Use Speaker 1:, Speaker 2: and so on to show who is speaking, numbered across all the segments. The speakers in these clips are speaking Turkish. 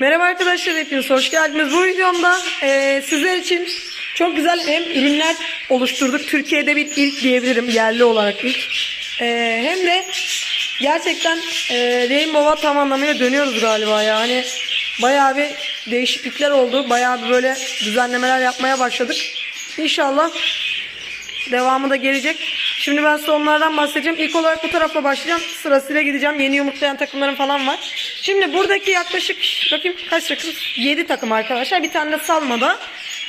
Speaker 1: Merhaba arkadaşlar hepiniz hoş geldiniz. Bu videomda eee, sizler için çok güzel hem ürünler oluşturduk. Türkiye'de bir ilk diyebilirim yerli olarak ilk. Eee, hem de gerçekten eee Rainbow'a tam anlamıyla dönüyoruz galiba yani. Bayağı bir değişiklikler oldu. Bayağı bir böyle düzenlemeler yapmaya başladık. İnşallah Devamı da gelecek. Şimdi ben size onlardan bahsedeceğim. İlk olarak bu tarafla başlayacağım. Sırasıyla gideceğim. Yeni yumurtlayan takımlarım falan var. Şimdi buradaki yaklaşık bakayım kaç takım? 7 takım arkadaşlar. Bir tane de salmada.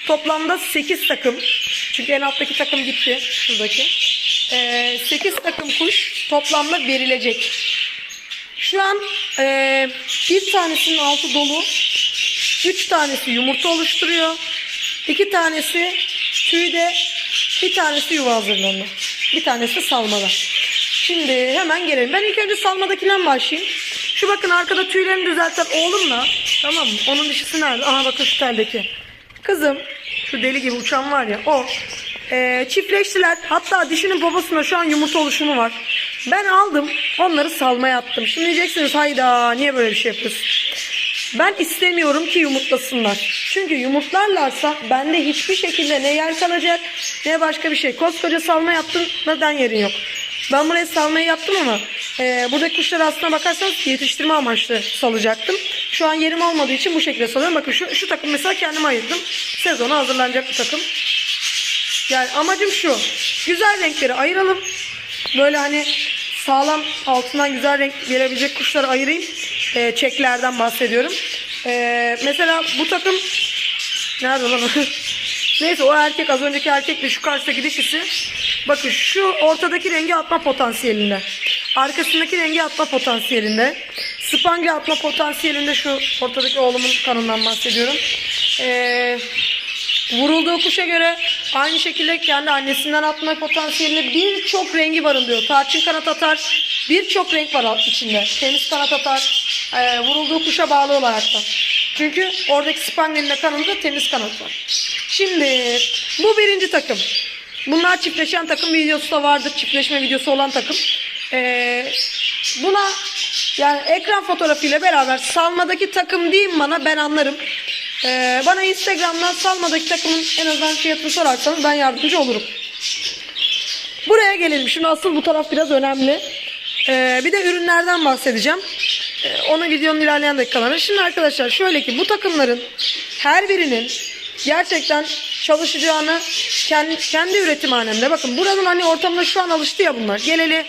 Speaker 1: Toplamda 8 takım. Çünkü en alttaki takım gitti. Şuradaki. Ee, 8 takım kuş toplamda verilecek. Şu an ee, bir tanesinin altı dolu. 3 tanesi yumurta oluşturuyor. 2 tanesi tüyde bir tanesi yuva hazırlanıyor. Bir tanesi salmada. Şimdi hemen gelelim. Ben ilk önce salmadakinden başlayayım. Şu bakın arkada tüylerini düzelten oğlumla tamam mı? Onun dişisi nerede? Aha bakın şu teldeki. Kızım şu deli gibi uçan var ya o eee, çiftleştiler. Hatta dişinin babasında şu an yumurta oluşumu var. Ben aldım onları salmaya attım. Şimdi diyeceksiniz hayda niye böyle bir şey yapıyorsun? Ben istemiyorum ki yumurtlasınlar. Çünkü yumurtlarlarsa bende hiçbir şekilde ne yer kalacak ne başka bir şey. Koskoca salma yaptım neden yerin yok. Ben buraya salmayı yaptım ama e, buradaki kuşları aslına bakarsanız yetiştirme amaçlı salacaktım. Şu an yerim olmadığı için bu şekilde salıyorum. Bakın şu, şu takım mesela kendime ayırdım. Sezona hazırlanacak bir takım. Yani amacım şu. Güzel renkleri ayıralım. Böyle hani sağlam altından güzel renk verebilecek kuşları ayırayım. Ee, çeklerden bahsediyorum. Ee, mesela bu takım nerede lan? Neyse o erkek az önceki erkekle şu karşıdaki dişisi. Bakın şu ortadaki rengi atma potansiyelinde. Arkasındaki rengi atma potansiyelinde. Spangle atma potansiyelinde şu ortadaki oğlumun kanından bahsediyorum. Ee, Vurulduğu kuşa göre aynı şekilde kendi annesinden atma potansiyelinde birçok rengi barındırıyor. Tarçın kanat atar, birçok renk var içinde. Temiz kanat atar, e, vurulduğu kuşa bağlı olarak da. Çünkü oradaki spanglerin de kanında temiz kanat var. Şimdi bu birinci takım. Bunlar çiftleşen takım videosu da vardır. Çiftleşme videosu olan takım. E, buna yani ekran fotoğrafıyla beraber salmadaki takım diyeyim bana ben anlarım. Ee, bana Instagram'dan salmadaki takımın en azından fiyatını sorarsanız ben yardımcı olurum. Buraya gelelim. Şimdi asıl bu taraf biraz önemli. Ee, bir de ürünlerden bahsedeceğim. Ee, onu videonun ilerleyen dakikalarında. Şimdi arkadaşlar şöyle ki bu takımların her birinin gerçekten çalışacağını kendi, kendi üretim hanemde. Bakın buranın hani ortamına şu an alıştı ya bunlar. Geleli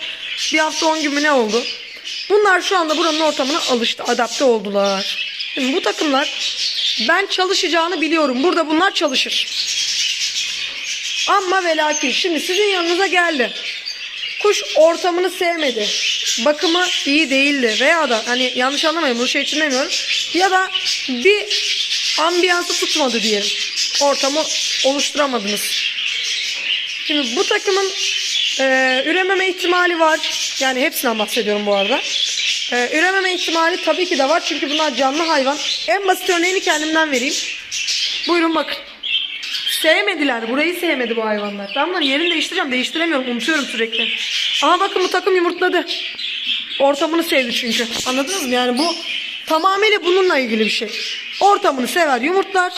Speaker 1: bir hafta 10 gün mü ne oldu? Bunlar şu anda buranın ortamına alıştı, adapte oldular. Şimdi bu takımlar ben çalışacağını biliyorum. Burada bunlar çalışır. Ama ve lakin şimdi sizin yanınıza geldi. Kuş ortamını sevmedi. Bakımı iyi değildi. Veya da hani yanlış anlamayın bu şey için demiyorum. Ya da bir ambiyansı tutmadı diyelim. Ortamı oluşturamadınız. Şimdi bu takımın e, ürememe ihtimali var. Yani hepsinden bahsediyorum bu arada. E, ürememe ihtimali tabii ki de var. Çünkü bunlar canlı hayvan. En basit örneğini kendimden vereyim. Buyurun bakın. Sevmediler. Burayı sevmedi bu hayvanlar. Tamam mı? Yerini değiştireceğim. Değiştiremiyorum. Unutuyorum sürekli. Ama bakın bu takım yumurtladı. Ortamını sevdi çünkü. Anladınız mı? Yani bu tamamıyla bununla ilgili bir şey. Ortamını sever yumurtlar.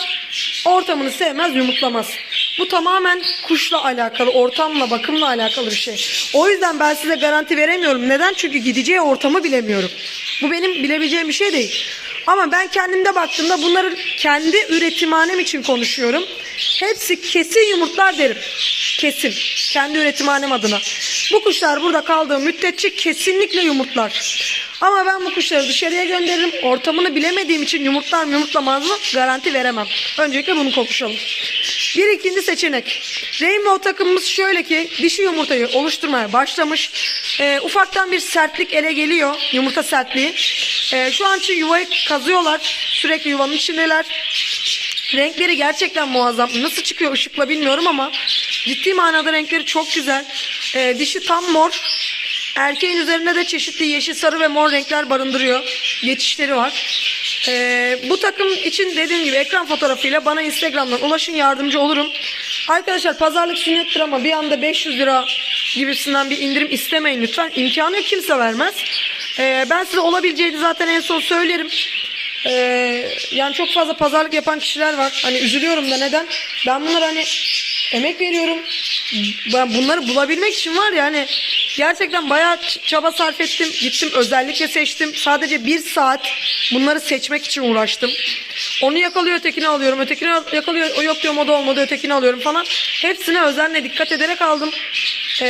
Speaker 1: Ortamını sevmez yumurtlamaz. Bu tamamen kuşla alakalı, ortamla, bakımla alakalı bir şey. O yüzden ben size garanti veremiyorum. Neden? Çünkü gideceği ortamı bilemiyorum. Bu benim bilebileceğim bir şey değil. Ama ben kendimde baktığımda bunların kendi üretimhanem için konuşuyorum. Hepsi kesin yumurtlar derim. Kesin. Kendi üretimhanem adına. Bu kuşlar burada kaldığı müddetçe kesinlikle yumurtlar. Ama ben bu kuşları dışarıya gönderirim. Ortamını bilemediğim için yumurtlar mı yumurtlamaz mı garanti veremem. Öncelikle bunu konuşalım. Bir ikinci seçenek. Rainbow takımımız şöyle ki dişi yumurtayı oluşturmaya başlamış. Ee, ufaktan bir sertlik ele geliyor. Yumurta sertliği. Ee, şu an için yuvayı kazıyorlar. Sürekli yuvanın içindeler. Renkleri gerçekten muazzam. Nasıl çıkıyor ışıkla bilmiyorum ama ciddi manada renkleri çok güzel. Ee, dişi tam mor. Erkeğin üzerinde de çeşitli yeşil, sarı ve mor renkler barındırıyor. Geçişleri var. Ee, bu takım için dediğim gibi ekran fotoğrafıyla bana Instagram'dan ulaşın yardımcı olurum. Arkadaşlar pazarlık sünnettir ama bir anda 500 lira gibisinden bir indirim istemeyin lütfen. İmkanı yok kimse vermez. Ee, ben size olabileceğini zaten en son söylerim. Ee, yani çok fazla pazarlık yapan kişiler var. Hani üzülüyorum da neden? Ben bunlar hani emek veriyorum. Ben bunları bulabilmek için var ya hani gerçekten bayağı çaba sarf ettim. Gittim özellikle seçtim. Sadece bir saat bunları seçmek için uğraştım. Onu yakalıyor ötekini alıyorum. Ötekini yakalıyor o yok diyorum o da olmadı ötekini alıyorum falan. Hepsine özenle dikkat ederek aldım. Ee,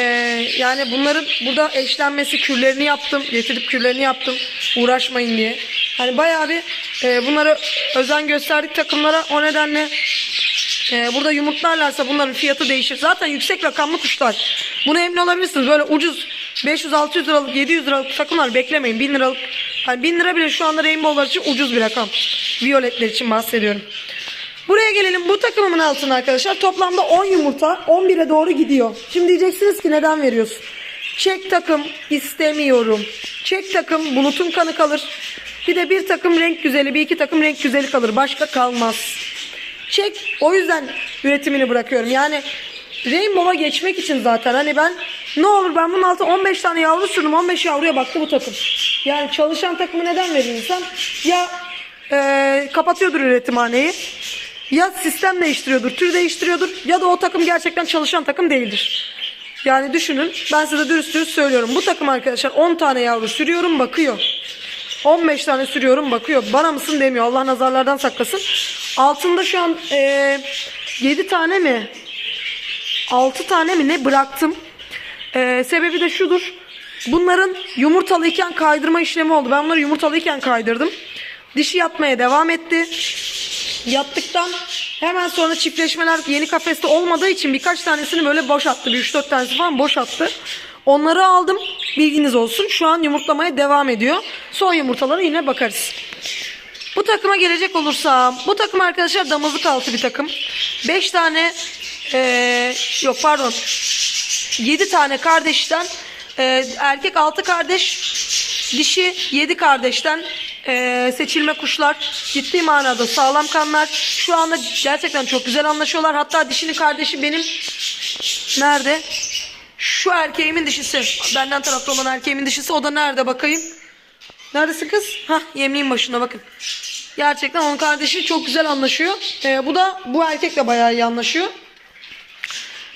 Speaker 1: yani bunların burada eşlenmesi kürlerini yaptım. Getirip kürlerini yaptım. Uğraşmayın diye. Hani bayağı bir e, bunlara özen gösterdik takımlara. O nedenle ee, burada yumurtlarlarsa bunların fiyatı değişir. Zaten yüksek rakamlı kuşlar. Bunu emin olabilirsiniz. Böyle ucuz 500-600 liralık 700 liralık takımlar beklemeyin. 1000 liralık. Hani 1000 lira bile şu anda rainbow'lar için ucuz bir rakam. Violetler için bahsediyorum. Buraya gelelim. Bu takımımın altına arkadaşlar toplamda 10 yumurta 11'e doğru gidiyor. Şimdi diyeceksiniz ki neden veriyorsun? Çek takım istemiyorum. Çek takım bulutun kanı kalır. Bir de bir takım renk güzeli, bir iki takım renk güzeli kalır. Başka kalmaz. Çek. O yüzden üretimini bırakıyorum. Yani Rainbow'a geçmek için zaten hani ben ne olur ben bunun altına 15 tane yavru sürdüm 15 yavruya baktı bu takım. Yani çalışan takımı neden verir insan? Ya e, kapatıyordur üretimhaneyi ya sistem değiştiriyordur, tür değiştiriyordur ya da o takım gerçekten çalışan takım değildir. Yani düşünün ben size dürüst dürüst söylüyorum. Bu takım arkadaşlar 10 tane yavru sürüyorum bakıyor. 15 tane sürüyorum bakıyor. Bana mısın demiyor. Allah nazarlardan saklasın. Altında şu an e, 7 tane mi? 6 tane mi ne bıraktım. E, sebebi de şudur. Bunların yumurtalıyken kaydırma işlemi oldu. Ben bunları yumurtalıyken kaydırdım. Dişi yatmaya devam etti. Yattıktan hemen sonra çiftleşmeler yeni kafeste olmadığı için birkaç tanesini böyle boş attı. Bir 3-4 tanesi falan boş attı. Onları aldım. Bilginiz olsun. Şu an yumurtlamaya devam ediyor. Son yumurtalara yine bakarız. Bu takıma gelecek olursam. Bu takım arkadaşlar damızlık altı bir takım. 5 tane eee, yok pardon. 7 tane kardeşten eee, erkek 6 kardeş dişi 7 kardeşten eee, seçilme kuşlar ciddi manada sağlam kanlar. Şu anda gerçekten çok güzel anlaşıyorlar. Hatta dişinin kardeşi benim nerede? Şu erkeğimin dişisi benden tarafta olan erkeğimin dişisi o da nerede bakayım? Neredesin kız? Hah yemliğin başında bakın. Gerçekten onun kardeşi çok güzel anlaşıyor. Eee, bu da bu erkekle bayağı iyi anlaşıyor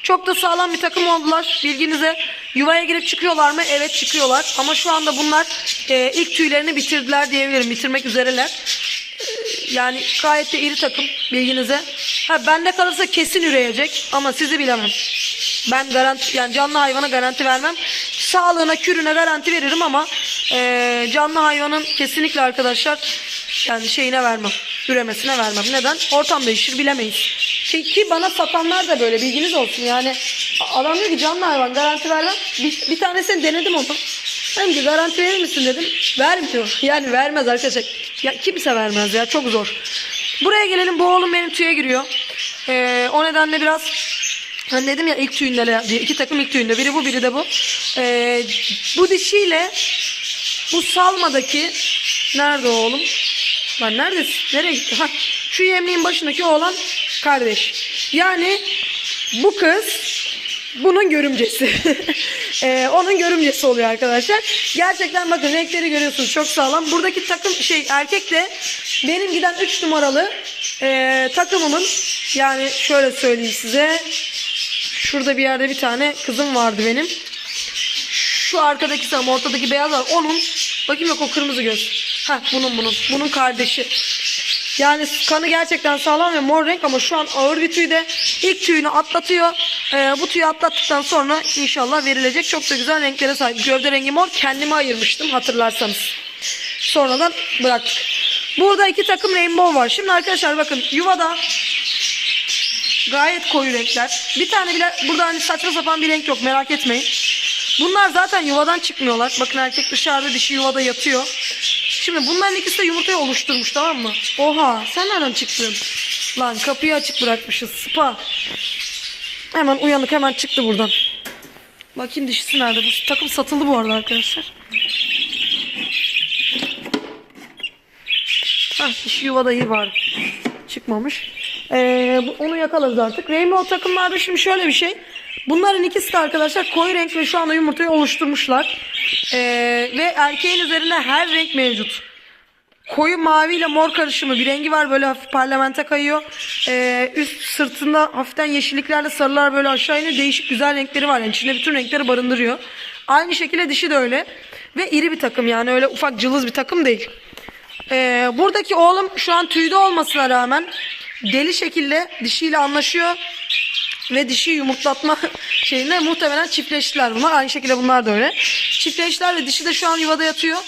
Speaker 1: çok da sağlam bir takım oldular. Bilginize yuvaya girip çıkıyorlar mı? Evet çıkıyorlar. Ama şu anda bunlar e, ilk tüylerini bitirdiler diyebilirim. Bitirmek üzereler. E, yani gayet de iri takım bilginize. Ha bende kalırsa kesin üreyecek ama sizi bilemem. Ben garanti yani canlı hayvana garanti vermem. Sağlığına, kürüne garanti veririm ama e, canlı hayvanın kesinlikle arkadaşlar yani şeyine vermem. Üremesine vermem. Neden? Ortam değişir bilemeyiz. Ki, ki bana satanlar da böyle bilginiz olsun. Yani adam diyor ki canlı hayvan garanti vermem. Bir, bir tanesini denedim onu. Dedim ki garanti verir misin dedim. Vermiyor. Yani vermez arkadaşlar. Ya kimse vermez ya çok zor. Buraya gelelim bu oğlum benim tüye giriyor. Ee, o nedenle biraz Hani dedim ya ilk tüyünde diye iki takım ilk tüyünde biri bu biri de bu. Ee, bu dişiyle bu salmadaki nerede oğlum? Lan neredesin? Nereye gitti? Ha, şu yemliğin başındaki oğlan kardeş. Yani bu kız bunun görümcesi. Ee, onun görümcesi oluyor arkadaşlar. Gerçekten bakın renkleri görüyorsunuz çok sağlam. Buradaki takım şey erkek de benim giden 3 numaralı e, takımımın yani şöyle söyleyeyim size. Şurada bir yerde bir tane kızım vardı benim. Şu arkadaki sanırım ortadaki beyaz var. Onun bakayım yok o kırmızı göz. Ha bunun bunun. Bunun kardeşi. Yani kanı gerçekten sağlam ve mor renk ama şu an ağır bir tüyde. İlk tüyünü atlatıyor. Ee, bu tüyü atlattıktan sonra inşallah verilecek. Çok da güzel renklere sahip. Gövde rengi mor. Kendime ayırmıştım hatırlarsanız. Sonradan bıraktık. Burada iki takım rainbow var. Şimdi arkadaşlar bakın yuvada gayet koyu renkler. Bir tane bile burada hani saçma sapan bir renk yok merak etmeyin. Bunlar zaten yuvadan çıkmıyorlar. Bakın erkek dışarıda dişi yuvada yatıyor. Şimdi bunların ikisi de yumurtayı oluşturmuş tamam mı? Oha sen nereden çıktın? Lan kapıyı açık bırakmışız. Spa. Hemen uyanık hemen çıktı buradan. Bakayım dişisi nerede? Bu takım satıldı bu arada arkadaşlar. Hah dişi yuvada iyi var. Çıkmamış. Ee, onu yakalarız artık. Rainbow takımlarda şimdi şöyle bir şey. Bunların ikisi de arkadaşlar koyu renk ve şu anda yumurtayı oluşturmuşlar. Ee, ve erkeğin üzerinde her renk mevcut. koyu mavi ile mor karışımı bir rengi var böyle hafif parlamente kayıyor. Ee, üst sırtında hafiften yeşilliklerle sarılar böyle aşağı iniyor. Değişik güzel renkleri var yani içinde bütün renkleri barındırıyor. Aynı şekilde dişi de öyle. Ve iri bir takım yani öyle ufak cılız bir takım değil. Ee, buradaki oğlum şu an tüyde olmasına rağmen deli şekilde dişiyle anlaşıyor ve dişi yumurtlatma şeyinde muhtemelen çiftleştiler bunlar. Aynı şekilde bunlar da öyle. Çiftleştiler ve dişi de şu an yuvada yatıyor.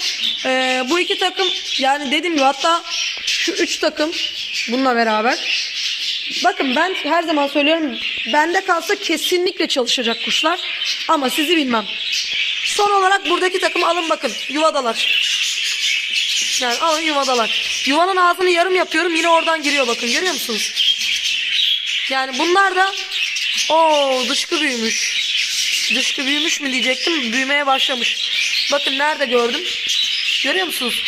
Speaker 1: Ee, bu iki takım yani dediğim gibi hatta şu üç takım bununla beraber. Bakın ben her zaman söylüyorum bende kalsa kesinlikle çalışacak kuşlar ama sizi bilmem. Son olarak buradaki takım alın bakın yuvadalar. Yani alın yuvadalar. Yuvanın ağzını yarım yapıyorum yine oradan giriyor bakın görüyor musunuz? Yani bunlar da o dışkı büyümüş. Dışkı büyümüş mü diyecektim. Büyümeye başlamış. Bakın nerede gördüm. Görüyor musunuz?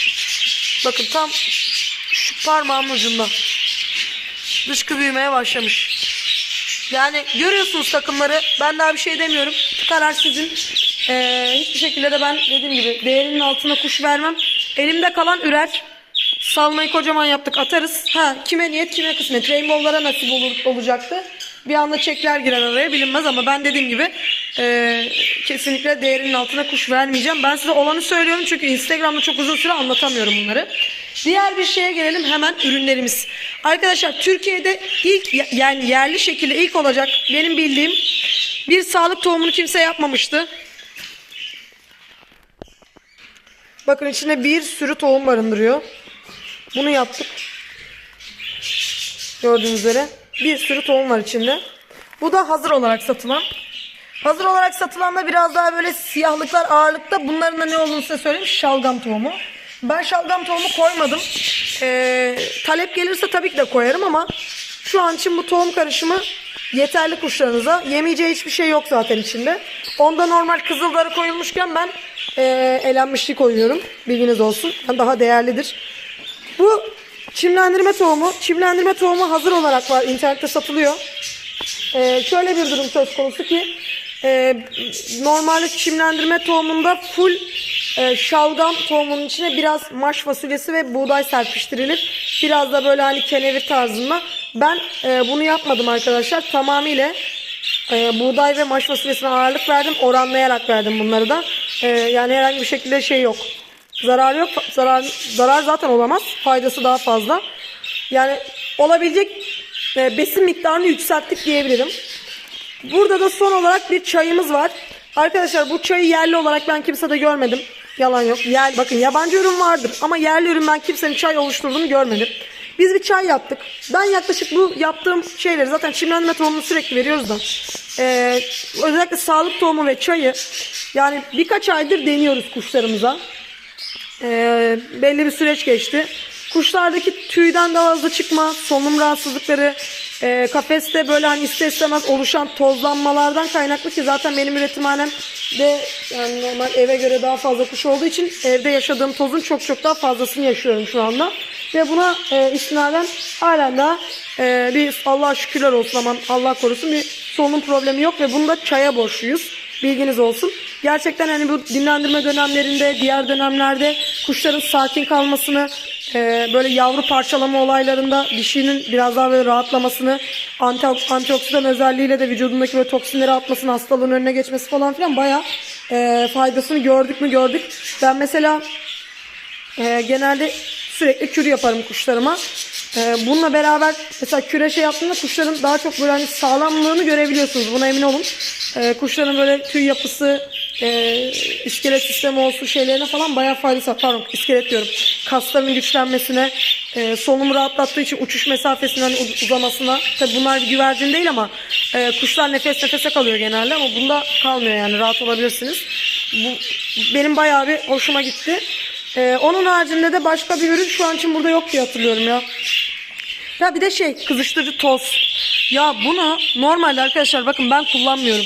Speaker 1: Bakın tam şu parmağımın ucunda. Dışkı büyümeye başlamış. Yani görüyorsunuz takımları. Ben daha bir şey demiyorum. Karar sizin. Ee, hiçbir şekilde de ben dediğim gibi değerinin altına kuş vermem. Elimde kalan ürer. Salmayı kocaman yaptık atarız. Ha kime niyet kime kısmet. Rainbow'lara nasip olur, olacaktı. Bir anda çekler girer araya bilinmez ama ben dediğim gibi e, kesinlikle değerinin altına kuş vermeyeceğim. Ben size olanı söylüyorum çünkü Instagram'da çok uzun süre anlatamıyorum bunları. Diğer bir şeye gelelim hemen ürünlerimiz. Arkadaşlar Türkiye'de ilk yani yerli şekilde ilk olacak benim bildiğim bir sağlık tohumunu kimse yapmamıştı. Bakın içinde bir sürü tohum barındırıyor. Bunu yaptık. Gördüğünüz üzere bir sürü tohum var içinde. Bu da hazır olarak satılan. Hazır olarak satılan da biraz daha böyle siyahlıklar ağırlıkta. Bunların da ne olduğunu size söyleyeyim. Şalgam tohumu. Ben şalgam tohumu koymadım. Ee, talep gelirse tabii ki de koyarım ama şu an için bu tohum karışımı yeterli kuşlarınıza. Yemeyeceği hiçbir şey yok zaten içinde. Onda normal kızıldarı koyulmuşken ben ee, elenmişlik koyuyorum. Bilginiz olsun. Yani daha değerlidir. Bu çimlendirme tohumu. Çimlendirme tohumu hazır olarak var. internette satılıyor. Ee, şöyle bir durum söz konusu ki e, normalde çimlendirme tohumunda full e, şalgam tohumunun içine biraz maş fasulyesi ve buğday serpiştirilir. Biraz da böyle hani kenevir tarzında. Ben e, bunu yapmadım arkadaşlar. Tamamıyla e, buğday ve maş fasulyesine ağırlık verdim. Oranlayarak verdim bunları da. E, yani herhangi bir şekilde şey yok. Zarar yok. Zarar, zarar zaten olamaz. Faydası daha fazla. Yani olabilecek e, besin miktarını yükselttik diyebilirim. Burada da son olarak bir çayımız var. Arkadaşlar bu çayı yerli olarak ben kimsede görmedim. Yalan yok. Yer, bakın yabancı ürün vardır ama yerli ürün ben kimsenin çay oluşturduğunu görmedim. Biz bir çay yaptık. Ben yaklaşık bu yaptığım şeyleri zaten çimlendirme tohumunu sürekli veriyoruz da. Ee, özellikle sağlık tohumu ve çayı yani birkaç aydır deniyoruz kuşlarımıza. Ee, belli bir süreç geçti. Kuşlardaki tüyden daha hızlı çıkma, solunum rahatsızlıkları, e, kafeste böyle hani ister istemez oluşan tozlanmalardan kaynaklı ki zaten benim üretimhanem de yani normal eve göre daha fazla kuş olduğu için evde yaşadığım tozun çok çok daha fazlasını yaşıyorum şu anda. Ve buna e, istinaden halen daha e, bir Allah şükürler olsun aman Allah korusun bir solunum problemi yok ve bunu da çaya borçluyuz. Bilginiz olsun. Gerçekten hani bu dinlendirme dönemlerinde, diğer dönemlerde kuşların sakin kalmasını, e, böyle yavru parçalama olaylarında dişinin biraz daha böyle rahatlamasını, anti, antioksidan özelliğiyle de vücudundaki böyle toksinleri atmasını, hastalığın önüne geçmesi falan filan bayağı e, faydasını gördük mü gördük. Ben mesela e, genelde sürekli kür yaparım kuşlarıma. Ee, bununla beraber mesela küreşe yaptığında kuşların daha çok böyle hani sağlamlığını görebiliyorsunuz. Buna emin olun. Ee, kuşların böyle tüy yapısı, e, iskelet sistemi olsun şeylerine falan bayağı faydası var. Pardon iskelet diyorum. Kaslarının güçlenmesine, e, solunumu rahatlattığı için uçuş mesafesinin hani uz- uzamasına. Tabi bunlar bir güvercin değil ama e, kuşlar nefes nefese kalıyor genelde ama bunda kalmıyor yani rahat olabilirsiniz. Bu benim bayağı bir hoşuma gitti. Ee, onun haricinde de başka bir ürün şu an için burada yok diye hatırlıyorum ya. Ya bir de şey kızıştırıcı toz. Ya bunu normalde arkadaşlar bakın ben kullanmıyorum.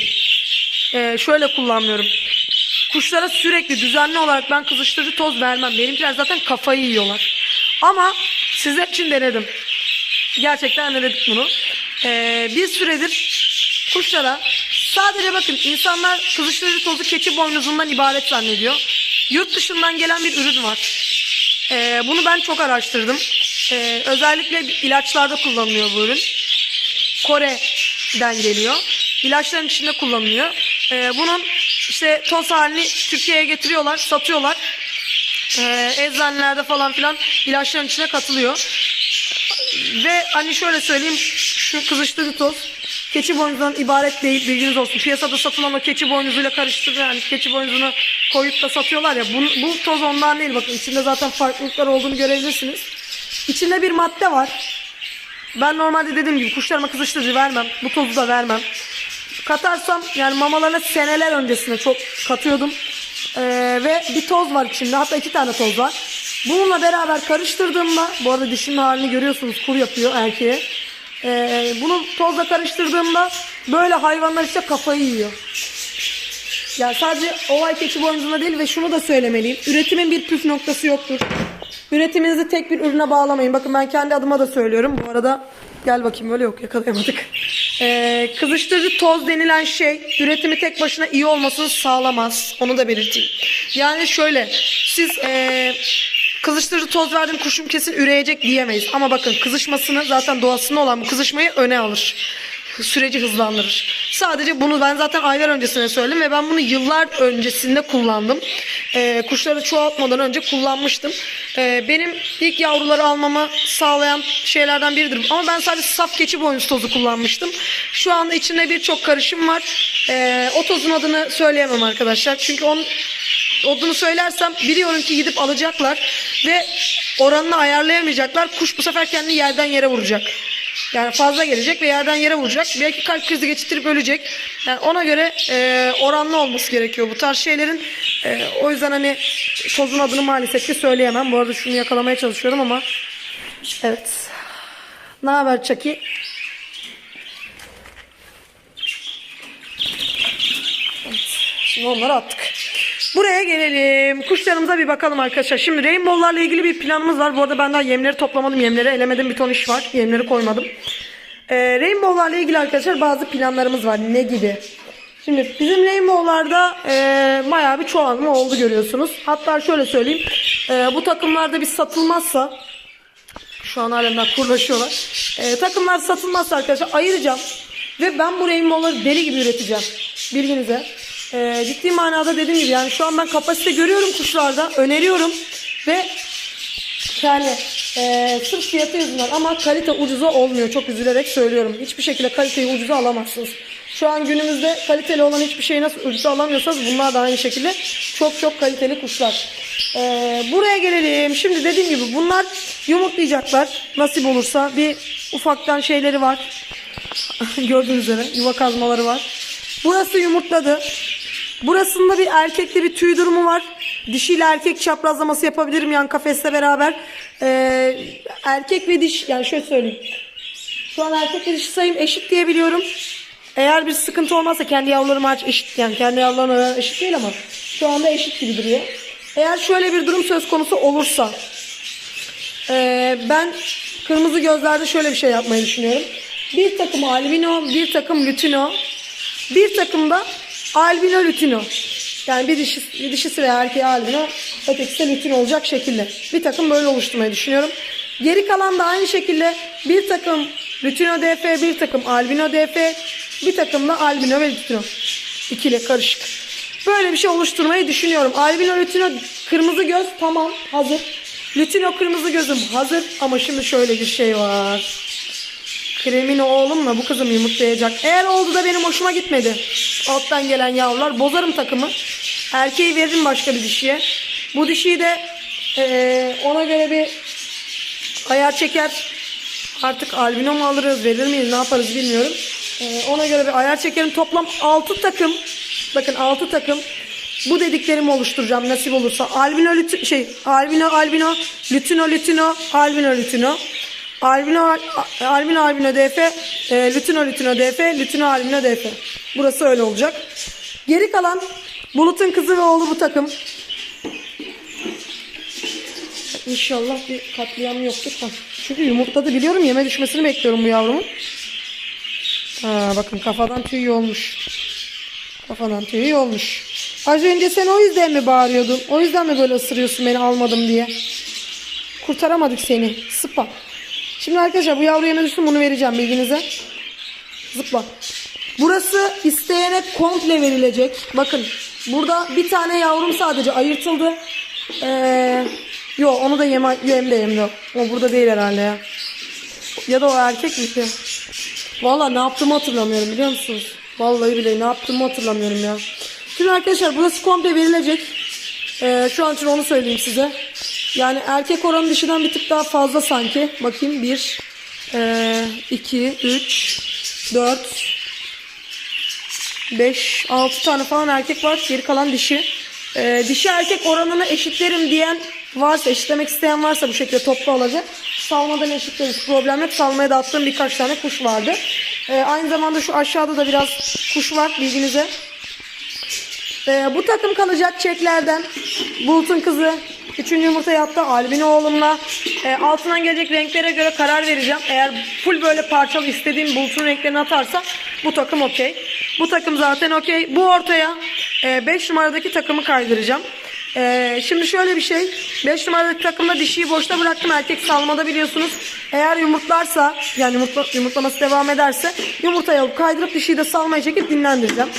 Speaker 1: Ee, şöyle kullanmıyorum. Kuşlara sürekli düzenli olarak ben kızıştırıcı toz vermem. Benimkiler zaten kafayı yiyorlar. Ama sizler için denedim. Gerçekten denedik bunu. Ee, bir süredir kuşlara sadece bakın insanlar kızıştırıcı tozu keçi boynuzundan ibaret zannediyor. Yurt dışından gelen bir ürün var. Ee, bunu ben çok araştırdım. Ee, özellikle ilaçlarda kullanılıyor bu ürün. Kore'den geliyor. İlaçların içinde kullanılıyor. Ee, bunun işte toz halini Türkiye'ye getiriyorlar, satıyorlar. Ee, eczanelerde falan filan ilaçların içine katılıyor. Ve hani şöyle söyleyeyim şu kızıştırıcı toz keçi boynuzundan ibaret değil bilginiz olsun. Piyasada satılan o keçi boynuzuyla karıştırıyor yani keçi boynuzunu koyup da satıyorlar ya bu, bu toz ondan değil bakın içinde zaten farklılıklar olduğunu görebilirsiniz. İçinde bir madde var. Ben normalde dediğim gibi kuşlarıma kızıştırıcı vermem. Bu tozu da vermem. Katarsam yani mamalarına seneler öncesinde çok katıyordum. Ee, ve bir toz var içinde. Hatta iki tane toz var. Bununla beraber karıştırdığımda bu arada dişinin halini görüyorsunuz kur yapıyor erkeğe. Ee, bunu tozla karıştırdığımda böyle hayvanlar işte kafayı yiyor. Yani sadece olay keçi boynuzuna değil ve şunu da söylemeliyim. Üretimin bir püf noktası yoktur. Üretiminizi tek bir ürüne bağlamayın. Bakın ben kendi adıma da söylüyorum. Bu arada gel bakayım böyle yok yakalayamadık. Ee, kızıştırıcı toz denilen şey üretimi tek başına iyi olmasını sağlamaz. Onu da belirteyim. Yani şöyle siz ee, kızıştırıcı toz verdim kuşum kesin üreyecek diyemeyiz. Ama bakın kızışmasını zaten doğasında olan bu kızışmayı öne alır süreci hızlandırır. Sadece bunu ben zaten aylar öncesine söyledim ve ben bunu yıllar öncesinde kullandım. Ee, kuşları çoğaltmadan önce kullanmıştım. Ee, benim ilk yavruları almamı sağlayan şeylerden biridir. Ama ben sadece saf keçi boynuz tozu kullanmıştım. Şu anda içinde birçok karışım var. Ee, o tozun adını söyleyemem arkadaşlar. Çünkü onun Odunu söylersem biliyorum ki gidip alacaklar ve oranını ayarlayamayacaklar. Kuş bu sefer kendini yerden yere vuracak. Yani fazla gelecek ve yerden yere vuracak. Belki kalp krizi geçirtip ölecek. Yani ona göre e, oranlı olması gerekiyor bu tarz şeylerin. E, o yüzden hani tozun adını maalesef ki söyleyemem. Bu arada şunu yakalamaya çalışıyorum ama evet. Ne haber Çaki? Evet. Şimdi onları attık. Buraya gelelim. Kuşlarımıza bir bakalım arkadaşlar. Şimdi rainbow'larla ilgili bir planımız var. Bu arada ben daha yemleri toplamadım. Yemleri elemedim. Bir ton iş var. Yemleri koymadım. Ee, rainbow'larla ilgili arkadaşlar bazı planlarımız var. Ne gibi? Şimdi bizim rainbow'larda e, bayağı bir çoğalma oldu görüyorsunuz. Hatta şöyle söyleyeyim. E, bu takımlarda bir satılmazsa şu an halen kurlaşıyorlar. E, takımlar satılmazsa arkadaşlar ayıracağım. Ve ben bu rainbow'ları deli gibi üreteceğim. Bilginize. E, ciddi manada dediğim gibi yani şu an ben kapasite görüyorum kuşlarda. Öneriyorum. Ve yani e, sırf fiyatı yüzünden ama kalite ucuza olmuyor. Çok üzülerek söylüyorum. Hiçbir şekilde kaliteyi ucuza alamazsınız. Şu an günümüzde kaliteli olan hiçbir şeyi nasıl ucuza alamıyorsanız bunlar da aynı şekilde çok çok kaliteli kuşlar. E, buraya gelelim. Şimdi dediğim gibi bunlar yumurtlayacaklar. Nasip olursa bir ufaktan şeyleri var. Gördüğünüz üzere yuva kazmaları var. Burası yumurtladı. Burasında bir erkekli bir tüy durumu var. Dişiyle erkek çaprazlaması yapabilirim yan kafesle beraber. Ee, erkek ve diş yani şöyle söyleyeyim. Şu an erkek ve dişi sayım eşit diye biliyorum. Eğer bir sıkıntı olmazsa kendi yavrularım hariç eşit yani kendi yavrularım eşit değil ama şu anda eşit gibi duruyor. Eğer şöyle bir durum söz konusu olursa ee, ben kırmızı gözlerde şöyle bir şey yapmayı düşünüyorum. Bir takım albino, bir takım lutino, bir takım da albino lutino. Yani bir, dişi, bir dişisi veya erkeği albino, ötekisi de lutino olacak şekilde. Bir takım böyle oluşturmayı düşünüyorum. Geri kalan da aynı şekilde bir takım lutino DF, bir takım albino DF, bir takım da albino ve lutino. İkili karışık. Böyle bir şey oluşturmayı düşünüyorum. Albino lutino kırmızı göz tamam hazır. Lutino kırmızı gözüm hazır ama şimdi şöyle bir şey var. Kremin oğlumla bu kızım yumurtlayacak. Eğer oldu da benim hoşuma gitmedi. Alttan gelen yavrular bozarım takımı. Erkeği veririm başka bir dişiye. Bu dişiyi de eee, ona göre bir ayar çeker. Artık albino mu alırız verir miyiz ne yaparız bilmiyorum. Eee, ona göre bir ayar çekerim. Toplam 6 takım. Bakın 6 takım. Bu dediklerimi oluşturacağım nasip olursa. Albino lütü- şey albino albino lutino lutino albino lutino. Albino al- albino albino DF, e, lutino lutino DF, lutino albino DF. Burası öyle olacak. Geri kalan Bulut'un kızı ve oğlu bu takım. İnşallah bir katliam yoktur. Ha, Çünkü yumurtladı biliyorum yeme düşmesini bekliyorum bu yavrumun. Ha, bakın kafadan tüy olmuş. Kafadan tüy olmuş. Az önce sen o yüzden mi bağırıyordun? O yüzden mi böyle ısırıyorsun beni almadım diye? Kurtaramadık seni. Sıpa. Şimdi arkadaşlar bu yavru yeme düşsün bunu vereceğim bilginize. Zıpla. Burası isteyene komple verilecek. Bakın burada bir tane yavrum sadece ayırtıldı. Ee, yo onu da yeme, yem de yem de. O burada değil herhalde ya. Ya da o erkek miydi? Valla ne yaptığımı hatırlamıyorum biliyor musunuz? Vallahi bile ne yaptığımı hatırlamıyorum ya. Şimdi arkadaşlar burası komple verilecek. Ee, şu an için onu söyleyeyim size. Yani erkek oranı dışından bir tık daha fazla sanki. Bakayım 1, 2, 3, 4, 5, 6 tane falan erkek var. Geri kalan dişi. Ee, dişi erkek oranını eşitlerim diyen varsa, eşitlemek isteyen varsa bu şekilde toplu alacak. Salmadan eşitleriz. Problem yok. Salmaya da attığım birkaç tane kuş vardı. Ee, aynı zamanda şu aşağıda da biraz kuş var bilginize. Ee, bu takım kalacak çeklerden. Bulut'un kızı. Üçüncü yumurta yattı. Albino oğlumla. Ee, altından gelecek renklere göre karar vereceğim. Eğer full böyle parçalı istediğim Bulut'un renklerini atarsa bu takım okey. Bu takım zaten okey. Bu ortaya 5 numaradaki takımı kaydıracağım. Ee, şimdi şöyle bir şey. 5 numaradaki takımda dişiyi boşta bıraktım. Erkek salmada biliyorsunuz. Eğer yumurtlarsa yani yumurtla, yumurtlaması devam ederse yumurtayı alıp kaydırıp dişiyi de salmaya çekip dinlendireceğim.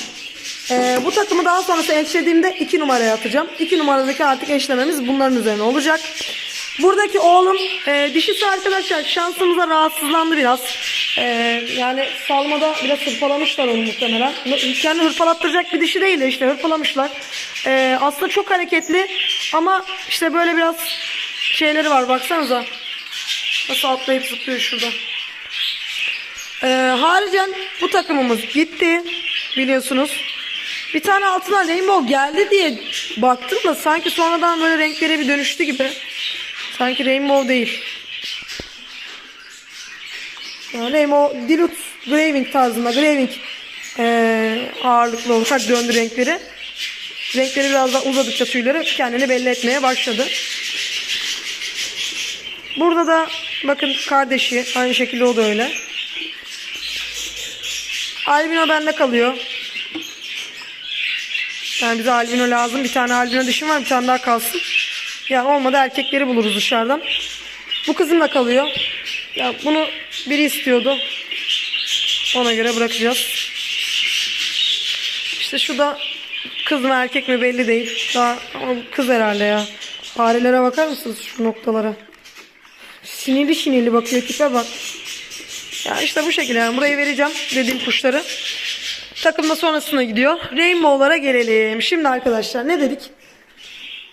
Speaker 1: Ee, bu takımı daha sonrası eşlediğimde 2 numaraya atacağım. 2 numaradaki artık eşlememiz bunların üzerine olacak. Buradaki oğlum e, dişisi arkadaşlar şansımıza rahatsızlandı biraz. E, yani salmada biraz hırpalamışlar onu muhtemelen. Kendi hırpalattıracak bir dişi değil de işte hırpalamışlar. E, aslında çok hareketli ama işte böyle biraz şeyleri var baksanıza. Nasıl atlayıp zıplıyor şurada. E, haricen bu takımımız gitti biliyorsunuz. Bir tane altına rainbow geldi diye baktım da sanki sonradan böyle renklere bir dönüştü gibi. Sanki rainbow değil. Yani rainbow dilute graving tarzında graving ee, ağırlıklı olarak döndü renkleri. Renkleri biraz daha uzadıkça tüyleri kendini belli etmeye başladı. Burada da bakın kardeşi aynı şekilde o da öyle. Albino bende kalıyor. Yani bize albino lazım. Bir tane albino dişim var. Bir tane daha kalsın. Ya olmadı erkekleri buluruz dışarıdan. Bu kızım da kalıyor. Ya bunu biri istiyordu. Ona göre bırakacağız. İşte şu da kız mı erkek mi belli değil. Daha kız herhalde ya. Farelere bakar mısınız şu noktalara? Sinirli sinirli bakıyor tipe bak. Ya işte bu şekilde yani burayı vereceğim dediğim kuşları. Takımda sonrasına gidiyor. Rainbow'lara gelelim. Şimdi arkadaşlar ne dedik?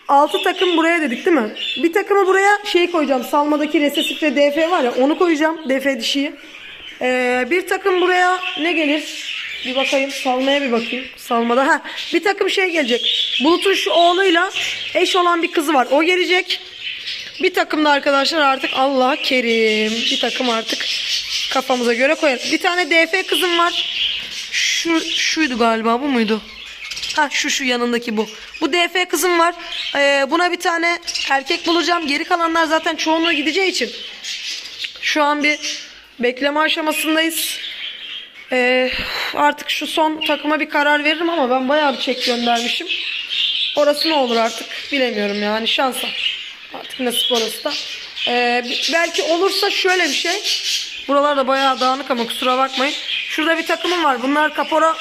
Speaker 1: 6 takım buraya dedik değil mi? Bir takımı buraya şey koyacağım. Salmadaki resesif ve DF var ya onu koyacağım. DF dişiyi. Ee, bir takım buraya ne gelir? Bir bakayım. Salmaya bir bakayım. Salmada. Ha, bir takım şey gelecek. Bulut'un şu oğluyla eş olan bir kızı var. O gelecek. Bir takım da arkadaşlar artık Allah kerim. Bir takım artık kafamıza göre koyarız. Bir tane DF kızım var. Şu şuydu galiba bu muydu? Ha şu şu yanındaki bu. Bu DF kızım var. Ee, buna bir tane erkek bulacağım. Geri kalanlar zaten çoğunluğu gideceği için. Şu an bir bekleme aşamasındayız. Ee, artık şu son takıma bir karar veririm ama ben bayağı bir çek göndermişim. Orası ne olur artık bilemiyorum yani şansa. Artık nasip orası da. Ee, belki olursa şöyle bir şey. Buralar da bayağı dağınık ama kusura bakmayın. Şurada bir takımım var. Bunlar kapora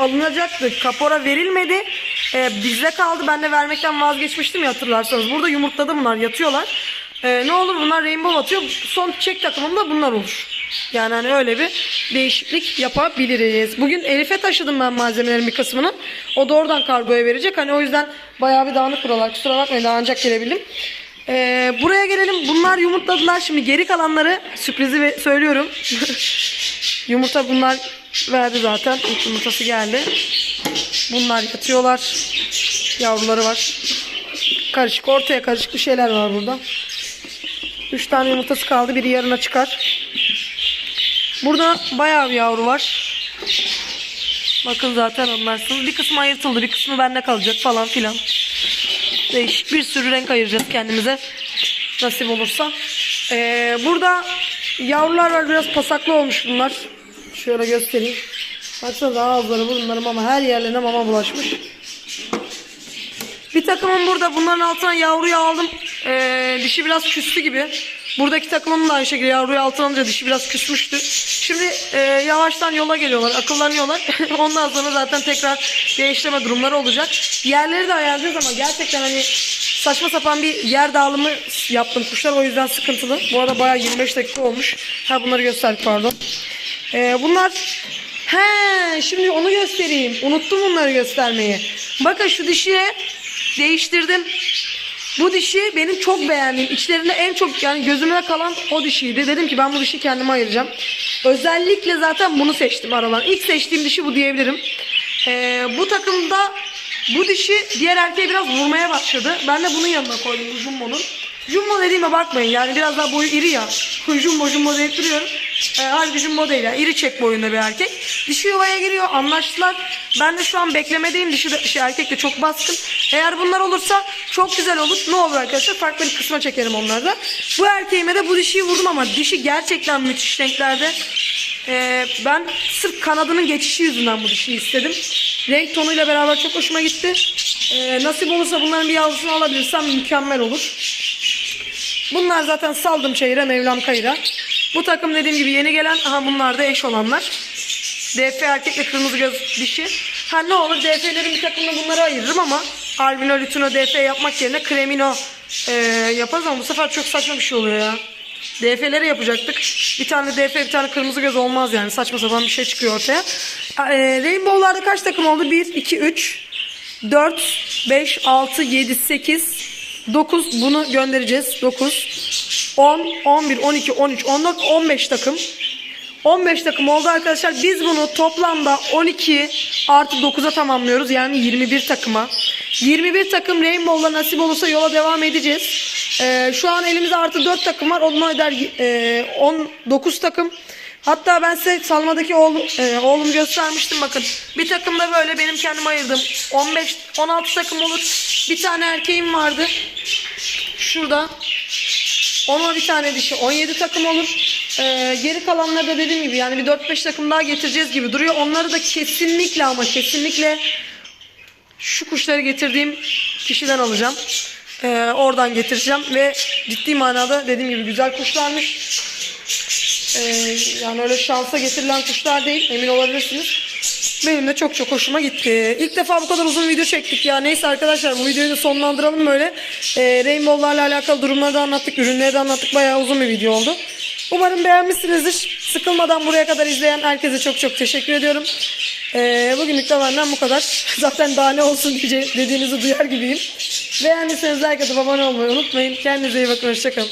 Speaker 1: alınacaktı. Kapora verilmedi. Ee, bizde kaldı. Ben de vermekten vazgeçmiştim ya hatırlarsanız. Burada yumurtladı bunlar. Yatıyorlar. Ee, ne olur bunlar rainbow atıyor. Son çek takımında bunlar olur. Yani hani öyle bir değişiklik yapabiliriz. Bugün Elif'e taşıdım ben malzemelerin bir kısmını. O da oradan kargoya verecek. Hani o yüzden bayağı bir dağınık buralar. Kusura bakmayın daha ancak gelebildim. Ee, buraya gelelim. Bunlar yumurtladılar. Şimdi geri kalanları sürprizi söylüyorum. Yumurta bunlar verdi zaten. İlk yumurtası geldi. Bunlar yatıyorlar. Yavruları var. Karışık ortaya karışık bir şeyler var burada. Üç tane yumurtası kaldı. Biri yarına çıkar. Burada bayağı bir yavru var. Bakın zaten anlarsınız. Bir kısmı ayırtıldı. Bir kısmı bende kalacak falan filan. Değişik bir sürü renk ayıracağız kendimize. Nasip olursa. Ee, burada yavrular var. Biraz pasaklı olmuş bunlar. Şöyle göstereyim. Baksanıza ağızları burunlarım ama her yerlerine mama bulaşmış. Bir takımım burada. Bunların altına yavruyu aldım. Ee, dişi biraz küstü gibi. Buradaki takımım da aynı şekilde yavruyu altına alınca dişi biraz küsmüştü. Şimdi e, yavaştan yola geliyorlar, akıllanıyorlar. Ondan sonra zaten tekrar değiştirme durumları olacak. Yerleri de ayarlayacağız ama gerçekten hani saçma sapan bir yer dağılımı yaptım kuşlar o yüzden sıkıntılı. Bu arada bayağı 25 dakika olmuş. Ha bunları gösterdik pardon. Ee, bunlar He, şimdi onu göstereyim. Unuttum bunları göstermeyi. Bakın şu dişiye değiştirdim. Bu dişi benim çok beğendiğim. İçlerinde en çok yani gözüme kalan o dişiydi. Dedim ki ben bu dişi kendime ayıracağım. Özellikle zaten bunu seçtim aradan. İlk seçtiğim dişi bu diyebilirim. Ee, bu takımda bu dişi diğer erkeğe biraz vurmaya başladı. Ben de bunun yanına koydum bu Jumbo'nun. Jumbo dediğime bakmayın yani biraz daha boyu iri ya. Jumbo Jumbo deyip duruyorum. Ee, halbuki yani iri çek boyunda bir erkek. Dişi yuvaya giriyor anlaştılar. Ben de şu an beklemedeyim dişi, de, şey, erkek de çok baskın. Eğer bunlar olursa çok güzel olur. Ne olur arkadaşlar farklı bir kısma çekerim onları da. Bu erkeğime de bu dişiyi vurdum ama dişi gerçekten müthiş renklerde. Ee, ben sırf kanadının geçişi yüzünden bu dişiyi istedim. Renk tonuyla beraber çok hoşuma gitti. Ee, nasip olursa bunların bir yavrusunu alabilirsem mükemmel olur. Bunlar zaten saldım çayıra Mevlam kayıra. Bu takım dediğim gibi yeni gelen aha bunlar da eş olanlar. DF erkekle kırmızı göz dişi. Ha ne olur DF'lerin bir takımını bunları ayırırım ama albino lütino DF yapmak yerine kremino e, yaparız ama bu sefer çok saçma bir şey oluyor ya. DF'leri yapacaktık. Bir tane DF bir tane kırmızı göz olmaz yani. Saçma sapan bir şey çıkıyor ortaya. E, Rainbow'larda kaç takım oldu? 1, 2, 3, 4, 5, 6, 7, 8, 9 bunu göndereceğiz. 9, 10, 11, 12, 13, 14, 15 takım. 15 takım oldu arkadaşlar. Biz bunu toplamda 12 artı 9'a tamamlıyoruz. Yani 21 takıma. 21 takım Rainbow'la nasip olursa yola devam edeceğiz. Ee, şu an elimizde artı 4 takım var. Onunla eder e, 19 takım. Hatta ben size salmadaki oğlum, e, oğlumu göstermiştim bakın. Bir takımda böyle benim kendim ayırdım. 15 16 takım olur. Bir tane erkeğim vardı. Şurada. Ona bir tane dişi 17 takım olur. Ee, geri kalanları da dediğim gibi yani bir 4-5 takım daha getireceğiz gibi duruyor. Onları da kesinlikle ama kesinlikle şu kuşları getirdiğim kişiden alacağım. Ee, oradan getireceğim ve ciddi manada dediğim gibi güzel kuşlarmış. Ee, yani öyle şansa getirilen kuşlar değil emin olabilirsiniz. Benim de çok çok hoşuma gitti. İlk defa bu kadar uzun video çektik ya. Neyse arkadaşlar bu videoyu da sonlandıralım böyle. Ee, Rainbow'larla alakalı durumları da anlattık. Ürünleri de anlattık. Bayağı uzun bir video oldu. Umarım beğenmişsinizdir. Sıkılmadan buraya kadar izleyen herkese çok çok teşekkür ediyorum. Ee, bugünlük de benden bu kadar. Zaten daha ne olsun diye dediğinizi duyar gibiyim. Beğendiyseniz like atıp abone olmayı unutmayın. Kendinize iyi bakın. Hoşçakalın.